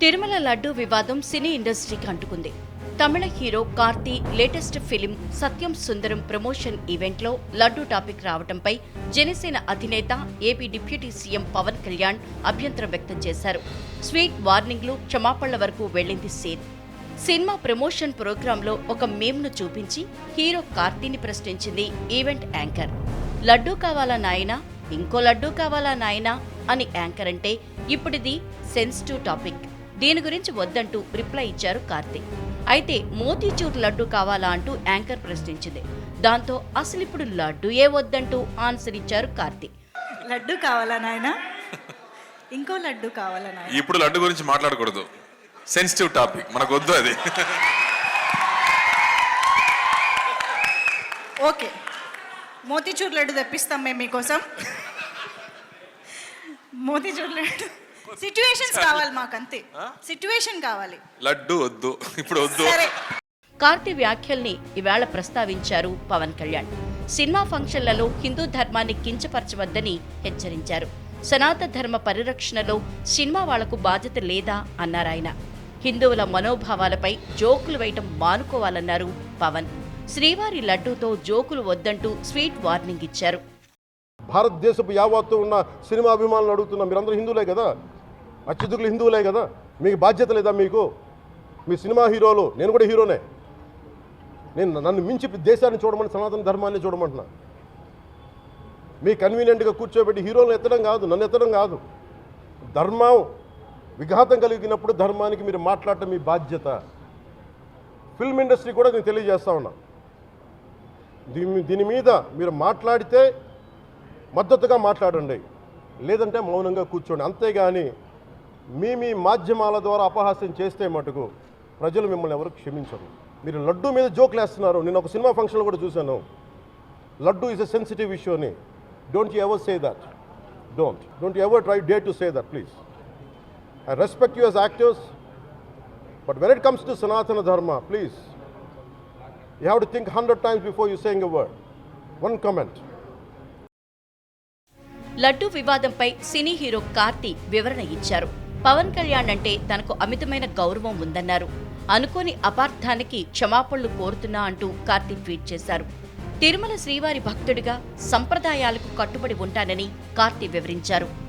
తిరుమల లడ్డు వివాదం సినీ ఇండస్ట్రీకి అంటుకుంది. తమిళ hero Karthi latest film Sathyam Sundaram promotion ఈవెంట్లో లడ్డు టాపిక్ రావడంపై జనసేన అధినేత AP deputy CM Pawan Kalyan అభ్యంతరం వ్యక్తం చేశారు. స్వీట్ వార్నింగ్లు క్షమాపణల వరకు వెళ్ళింది సీన్. సినిమా ప్రమోషన్ ప్రోగ్రాంలో ఒక మేమ్ను చూపించి హీరో కార్తీని ప్రశ్నించింది ఈవెంట్ యాంకర్. లడ్డూ కావాలా నాయనా? ఇంకో లడ్డూ కావాలా నాయనా? అని యాంకర్ అంటే ఇప్పుడిది సెన్సిటివ్ టాపిక్. దీని గురించి వద్దంటూ రిప్లై ఇచ్చారు కార్తీక్. అయితే మోతీచూర్ లడ్డు కావాలా అంటూ యాంకర్ ప్రశ్నించింది. దాంతో అసలు ఇప్పుడు లడ్డు ఏ వద్దంటూ ఆన్సర్ ఇచ్చారు కార్తీక్. లడ్డు కావాలా నాయన? ఇంకో లడ్డు కావాలా నాయన? ఇప్పుడు లడ్డు గురించి మాట్లాడకూడదు. సెన్సిటివ్ టాపిక్ మనకు వద్దు అది. ఓకే. మోతీచూర్ లడ్డు తెప్పిస్తాం మేము మీకోసం. మోతీచూర్ లడ్డు సిచ్యువేషన్స్ కావాలి మాకు అంతే సిచ్యువేషన్ కావాలి. లడ్డు వద్దు. ఇప్పుడు వద్దు. కార్తీ వ్యాఖ్యల్ని ఈవేళ ప్రస్తావించారు పవన్ కళ్యాణ్. సినిమా ఫంక్షన్లలో హిందూ ధర్మాన్ని కించపరచవద్దని హెచ్చరించారు. సనాతన ధర్మ పరిరక్షణలో సినిమా వాళ్ళకు బాధ్యత లేదా అన్నారాయన హిందువుల మనోభావాలపై జోకులు వేయటం మానుకోవాలన్నారు పవన్. శ్రీవారి లడ్డూతో జోకులు వద్దంటూ స్వీట్ వార్నింగ్ ఇచ్చారు. భారతదేశపు యావత్తు ఉన్న సినిమా అభిమానులు అడుగుతున్నా మీరందరూ హిందువులే కదా? అత్యధికులు హిందువులే కదా? మీకు బాధ్యత లేదా మీకు? మీ సినిమా హీరోలు నేను కూడా హీరోనే. నేను నన్ను మించి దేశాన్ని చూడమని సనాతన ధర్మాన్ని చూడమంటున్నా. మీ కన్వీనియంట్గా కూర్చోబెట్టి హీరోలను ఎత్తడం కాదు నన్ను ఎత్తడం కాదు. ధర్మం విఘాతం కలిగినప్పుడు ధర్మానికి మీరు మాట్లాడటం మీ బాధ్యత. ఫిల్మ్ ఇండస్ట్రీ కూడా నేను తెలియజేస్తా ఉన్నా. దీని దీని మీద మీరు మాట్లాడితే మద్దతుగా మాట్లాడండి. లేదంటే మౌనంగా కూర్చోండి. అంతేగాని మీ మీ మాధ్యమాల ద్వారా అపహాస్యం చేస్తే మటుకు ప్రజలు మిమ్మల్ని ఎవరు క్షమించరు. మీరు లడ్డు మీద జోకులు వేస్తున్నారు. నేను ఒక సినిమా ఫంక్షన్లో కూడా చూశాను. Laddu is a sensitive issue అని. Don't you ever say that don't don't ever try day to say that please I respect you actives actors but when it comes to Sanatana Dharma please you have to think hundred times before you saying a word one comment laddu వివాదంపై cine hero Karthi వివరణ ఇచ్చారు. పవన్ కళ్యాణ్ అంటే తనకు అమితమైన గౌరవం ఉందన్నారు. అనుకోని అపార్థానికి క్షమాపణలు కోరుతున్నా అంటూ కార్తీక్ ట్వీట్ చేశారు. తిరుమల శ్రీవారి భక్తుడిగా సంప్రదాయాలకు కట్టుబడి ఉంటానని కార్తీ వివరించారు.